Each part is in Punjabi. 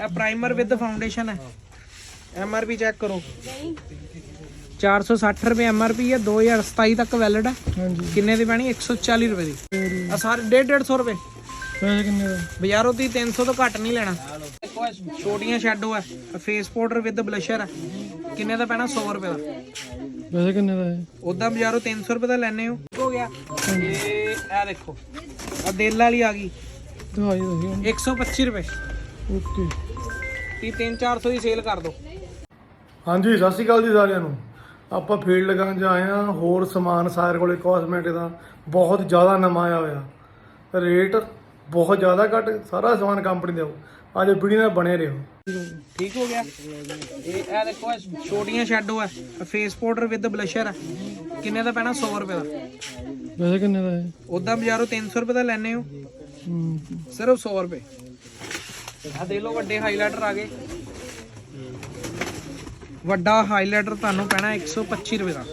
ਇਹ ਪ੍ਰਾਈਮਰ ਵਿਦ ਫਾਊਂਡੇਸ਼ਨ ਹੈ ਐਮਆਰਪੀ ਚੈੱਕ ਕਰੋ 460 ਰੁਪਏ ਐਮਆਰਪੀ ਹੈ 2027 ਤੱਕ ਵੈਲਿਡ ਹੈ ਹਾਂਜੀ ਕਿੰਨੇ ਦੀ ਪੈਣੀ 140 ਰੁਪਏ ਦੀ ਆ ਸਾਰੇ 150 150 ਰੁਪਏ ਪੈਸੇ ਕਿੰਨੇ ਦਾ ਬਾਜ਼ਾਰੋਂ ਦੀ 300 ਤੋਂ ਘੱਟ ਨਹੀਂ ਲੈਣਾ ਦੇਖੋ ਇਹ ਛੋਟੀਆਂ ਸ਼ੈਡੋ ਹੈ ਫੇਸ ਪਾਊਡਰ ਵਿਦ ਬਲਸ਼ਰ ਹੈ ਕਿੰਨੇ ਦਾ ਪੈਣਾ 100 ਰੁਪਏ ਦਾ ਪੈਸੇ ਕਿੰਨੇ ਦਾ ਹੈ ਉਦਾਂ ਬਾਜ਼ਾਰੋਂ 300 ਰੁਪਏ ਦਾ ਲੈਣੇ ਹੋ ਹੋ ਗਿਆ ਇਹ ਇਹ ਦੇਖੋ ਆ ਦਿਲ ਵਾਲੀ ਆ ਗਈ ਦਿਖਾਈ ਦੱਸਿਓ 125 ਰੁਪਏ ਓਕੇ ਤੀ 3-400 ਦੀ ਸੇਲ ਕਰ ਦੋ। ਹਾਂਜੀ ਸਤਿ ਸ਼੍ਰੀ ਅਕਾਲ ਜੀ ਸਾਰਿਆਂ ਨੂੰ। ਆਪਾਂ ਫੀਲਡ ਲਗਾਉਣ ਜਾ ਆਏ ਹਾਂ। ਹੋਰ ਸਮਾਨ ਸਾਰੇ ਕੋਲੇ ਕਾਸਮੈਟਿਕ ਦਾ ਬਹੁਤ ਜ਼ਿਆਦਾ ਨਵਾਂ ਆਇਆ ਹੋਇਆ। ਰੇਟ ਬਹੁਤ ਜ਼ਿਆਦਾ ਘੱਟ ਸਾਰਾ ਸਮਾਨ ਕੰਪਨੀ ਦਾ ਅੱਜ ਵੀਡੀਓ ਨਾਲ ਬਣੇ ਰਹੋ। ਠੀਕ ਹੋ ਗਿਆ? ਇਹ ਇਹ ਦੇਖੋ ਛੋਟੀਆਂ ਸ਼ੈਡੋ ਹੈ ਫੇਸ ਪਾਊਡਰ ਵਿਦ ਬਲਸ਼ਰ ਹੈ ਕਿੰਨੇ ਦਾ ਪੈਣਾ? 100 ਰੁਪਏ ਦਾ। ਪੈਸੇ ਕਿੰਨੇ ਦਾ ਹੈ ਉਦਾਂ ਬਾਜ਼ਾਰੋਂ 300 ਰੁਪਏ ਦਾ ਲੈਣੇ ਹੂੰ। ਸਿਰਫ 100 ਰੁਪਏ। ਆ ਵੱਡੇ ਹਾਈਲਾਈਟਰ ਆ ਗਏ। ਵੱਡਾ ਹਾਈਲਾਈਟਰ ਤੁਹਾਨੂੰ ਪੈਣਾ 125 ਰੁਪਏ ਦਾ।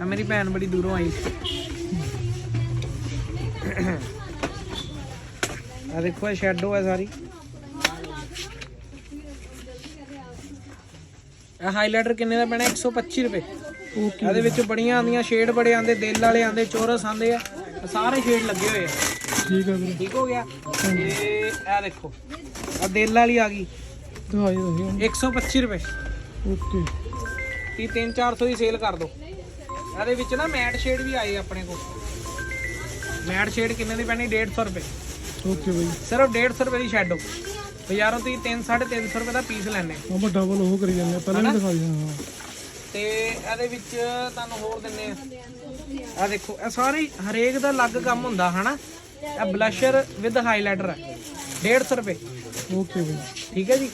ਆ ਮੇਰੀ ਭੈਣ ਬੜੀ ਦੂਰੋਂ ਆਈ ਆ ਦੇਖੋ ਇਹ ਸ਼ੈਡੋ ਹੈ ਸਾਰੀ। ਇਹ ਹਾਈਲਾਈਟਰ ਕਿੰਨੇ ਦਾ ਪੈਣਾ? 125 ਰੁਪਏ। ਇਹਦੇ ਵਿੱਚ ਬੜੀਆਂ ਆਉਂਦੀਆਂ ਸ਼ੇਡ ਬੜੇ ਆਉਂਦੇ ਦਿਲ ਵਾਲੇ ਆਉਂਦੇ ਚੌਰਸ ਆਉਂਦੇ ਆ। ਸਾਰੇ ਸ਼ੇਡ ਲੱਗੇ ਹੋਏ ਆ। ਠੀਕ ਹੈ ਵੀਰੇ। ਠੀਕ ਹੋ ਗਿਆ। ਇਹ ਦੇਖੋ ਆ ਦਿਲ ਵਾਲੀ ਆ ਗਈ। ਦਿਖਾਈ ਦੱਸਿਓ 125 ਰੁਪਏ। ਓਕੇ। ਤੀ 3-400 ਦੀ ਸੇਲ ਕਰ ਦੋ। ਇਹਦੇ ਵਿੱਚ ਨਾ ਮੈਟ ਸ਼ੇਡ ਵੀ ਆਏ ਆਪਣੇ ਕੋਲ। ਮੈਟ ਸ਼ੇਡ ਕਿੰਨੇ ਦੀ ਪੈਣੀ? 150 ਰੁਪਏ। ਓਕੇ ਬਈ। ਸਿਰਫ 150 ਰੁਪਏ ਦੀ ਸ਼ੈਡੋ ਬਾਜ਼ਾਰੋਂ ਤੁਸੀਂ 3 350 ਰੁਪਏ ਦਾ ਪੀਸ ਲੈਣੇ ਆਪਾਂ ਡਬਲ ਉਹ ਕਰੀ ਜਾਂਦੇ ਆ, ਪਹਿਲਾਂ ਵੀ ਦਿਖਾਈ ਹਾਂ ਤੇ ਇਹਦੇ ਵਿੱਚ ਤੁਹਾਨੂੰ ਹੋਰ ਦਿੰਨੇ ਆ। ਆ ਦੇਖੋ ਇਹ ਸਾਰੇ ਹਰੇਕ ਦਾ ਅਲੱਗ ਕੰਮ ਹੁੰਦਾ ਹਨਾ? ਇਹ ਬਲਸ਼ਰ ਵਿਦ ਹਾਈਲਾਈਟਰ ਹੈ 150 ਰੁਪਏ। ਓਕੇ ਬਈ। ਠੀਕ ਹੈ ਜੀ?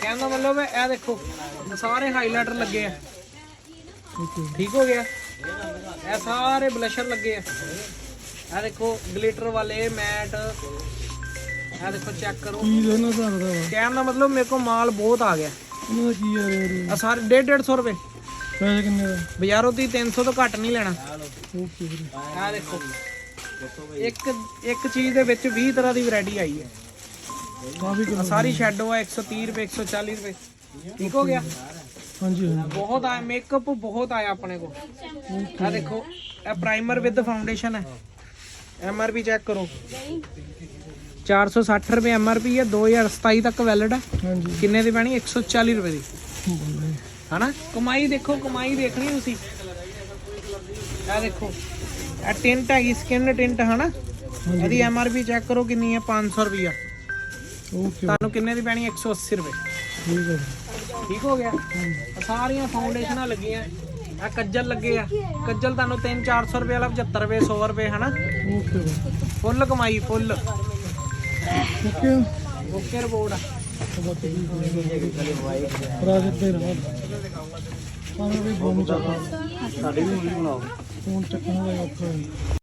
ਕਹਿਣ ਦਾ ਮਤਲਬ ਹੈ ਇਹ ਦੇਖੋ ਸਾਰੇ ਹਾਈਲਾਈਟਰ ਲੱਗੇ ਆ। ਠੀਕ ਹੋ ਗਿਆ। ਇਹ ਸਾਰੇ ਬਲਸ਼ਰ ਲੱਗੇ ਆ। ਇਹ ਦੇਖੋ ਗਲਿਟਰ ਵਾਲੇ ਮੈਟ ਇਹ ਦੇਖੋ ਚੈੱਕ ਕਰੋ। ਕੀ ਦੇ ਨਾ ਸਕਦਾ ਵਾ ਕਹਿਣ ਦਾ ਮਤਲਬ ਮੇਰੇ ਕੋਲ ਮਾਲ ਬਹੁਤ ਆ ਗਿਆ। ਇਹਨਾਂ ਦਾ ਕੀ ਆ ਰੇਟ ਆ ਸਾਰੇ 150 ਰੁਪਏ। ਪੈਸੇ ਕਿੰਨੇ ਦਾ? ਬਾਜ਼ਾਰੋਂ ਦੀ 300 ਤੋਂ ਘੱਟ ਨਹੀਂ ਲੈਣਾ। ਓਕੇ ਵੀਰੇ। ਆ ਦੇਖੋ। ਇੱਕ ਇੱਕ ਚੀਜ਼ ਦੇ ਵਿੱਚ 20 ਤਰ੍ਹਾਂ ਦੀ ਵੈਰਾਈਟੀ ਆਈ ਹੈ। ਆਹ ਸਾਰੀ ਸ਼ੈਡੋ ਆ 130 ਰੁਪਏ 140 ਰੁਪਏ। ਠੀਕ ਹੋ ਗਿਆ? ਹਾਂਜੀ ਹਾਂਜੀ। ਬਹੁਤ ਆਇਆ ਮੇਕਅਪ ਬਹੁਤ ਆਇਆ ਆਪਣੇ ਕੋਲ। ਆ ਦੇਖੋ ਇਹ ਪ੍ਰਾਈਮਰ ਵਿਦ ਫਾਊਂਡੇਸ਼ਨ ਹੈ। ਐਮਆਰਪੀ ਚੈੱਕ ਕਰੋ। 460 ਰੁਪਏ ਐਮਆਰਪੀ ਹੈ 2027 ਤੱਕ ਵੈਲਿਡ ਹੈ। ਕਿੰਨੇ ਦੀ ਪੈਣੀ? 140 ਰੁਪਏ ਦੀ। ਹਨਾ? ਕਮਾਈ ਦੇਖੋ ਕਮਾਈ ਦੇਖਣੀ ਤੁਸੀਂ। ਇਹ ਦੇਖੋ। ਇਹ ਟਿੰਟ ਹੈਗੀ ਸਕਿਨ ਟਿੰਟ ਹਨਾ? ਇਹਦੀ ਐਮਆਰਪੀ ਚੈੱਕ ਕਰੋ ਕਿੰਨੀ ਹੈ 500 ਰੁਪਿਆ ਓਕੇ ਤੁਹਾਨੂੰ ਕਿੰਨੇ ਦੀ ਪੈਣੀ? 180 ਰੁਪਏ। ਠੀਕ ਹੈ ਠੀਕ ਹੋ ਗਿਆ? ਸਾਰੀਆਂ ਫਾਊਂਡੇਸ਼ਨਾਂ ਲੱਗੀਆਂ। ਆ ਕੱਜਲ ਲੱਗੇ ਆ। ਕੱਜਲ ਤੁਹਾਨੂੰ 3-400 ਰੁਪਏ ਵਾਲਾ 75 ਰੁਪਏ 100 ਰੁਪਏ ਹਨਾ? ਓਕੇ ਫੁੱਲ ਕਮਾਈ ਫੁੱਲ। ਓਕੇ ਓਕੇ ਰਿਪੋਰਟ ਆ। ਪ੍ਰਾਜੈਕਟ ਦੇ ਰਹਾ। ਪਾਣਾ ਵੀ ਫੋਨ ਚੱਕਾ ਸਾਡੇ ਵੀ ਬਣਾਓ। ਫੋਨ ਚੱਕਣਾ ਦਾ ਔਖਾ ਹੈ